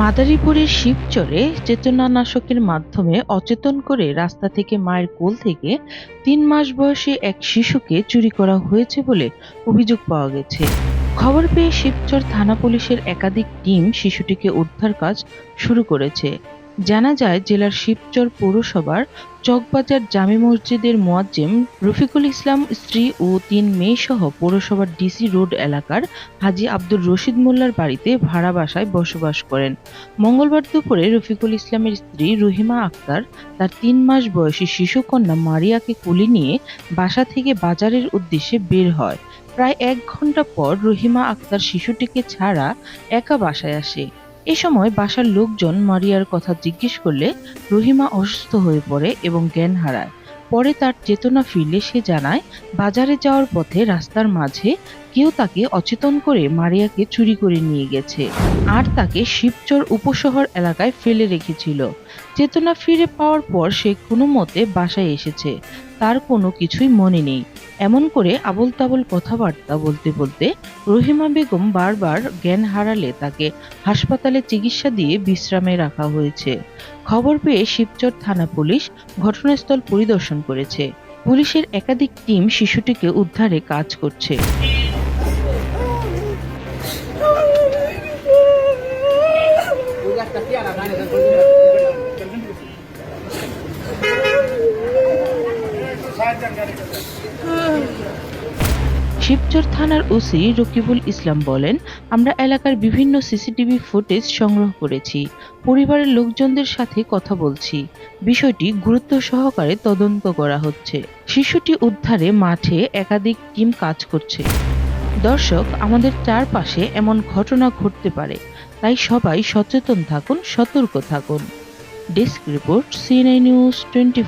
মাদারীপুরের শিবচরে চেতনানাশকের মাধ্যমে অচেতন করে রাস্তা থেকে মায়ের কোল থেকে তিন মাস বয়সী এক শিশুকে চুরি করা হয়েছে বলে অভিযোগ পাওয়া গেছে। খবর পেয়ে শিবচর থানা পুলিশের একাধিক টিম শিশুটিকে উদ্ধার কাজ শুরু করেছে। জানা যায় জেলার শিবচর পৌরসভার চকবাজার জামে মসজিদের মোয়াজ্জেম রফিকুল ইসলাম স্ত্রী ও তিন মেয়ে সহ পৌরসভার ডিসি রোড এলাকার হাজি আব্দুর রশিদ মোল্লার বাড়িতে ভাড়া বাসায় বসবাস করেন। মঙ্গলবার দুপুরে রফিকুল ইসলামের স্ত্রী রহিমা আক্তার তার তিন মাস বয়সী শিশুকন্যা মারিয়াকে কোলে নিয়ে বাসা থেকে বাজারের উদ্দেশ্যে বের হয়। প্রায় এক ঘণ্টা পর রহিমা আক্তার শিশুটিকে ছাড়া একা বাসায় আসে। এ সময় বাসার লোকজন মারিয়ার কথা জিজ্ঞেস করলে রহিমা অসুস্থ হয়ে পড়ে এবং জ্ঞান হারায়। পরে তার চেতনা ফিরলে সে জানায়, বাজারে যাওয়ার পথে রাস্তার মাঝে কেউ তাকে অচেতন করে মারিয়াকে চুরি করে নিয়ে গেছে আর তাকে শিবচর উপশহর এলাকায় ফেলে রেখেছিল। চেতনা ফিরে পাওয়ার পর সে কোনো মতে বাসায় এসেছে। তার কোনো কিছুই মনে নেই। এমন করে আবল তাবল কথাবার্তা বলতে বলতে রহিমা বেগম বারবার জ্ঞান হারালে তাকে হাসপাতালে চিকিৎসা দিয়ে বিশ্রামে রাখা হয়েছে। খবর পেয়ে শিবচর থানা পুলিশ ঘটনাস্থল পরিদর্শন করেছে। পুলিশের একাধিক টিম শিশুটিকে উদ্ধারে কাজ করছে। শিবচর থানার ওসি রকিবুল ইসলাম বলেন, আমরা এলাকার বিভিন্ন সিসিটিভি ফুটেজ সংগ্রহ করেছি। পরিবারের লোকজনদের সাথে কথা বলছি। বিষয়টি গুরুত্ব সহকারে তদন্ত করা হচ্ছে। শিশুটি উদ্ধারে মাঠে একাধিক টিম কাজ করছে। দর্শক, আমাদের চারপাশে এমন ঘটনা ঘটতে পারে। তাই সবাই সচেতন থাকুন, সতর্ক থাকুন। Desk report CNI news twenty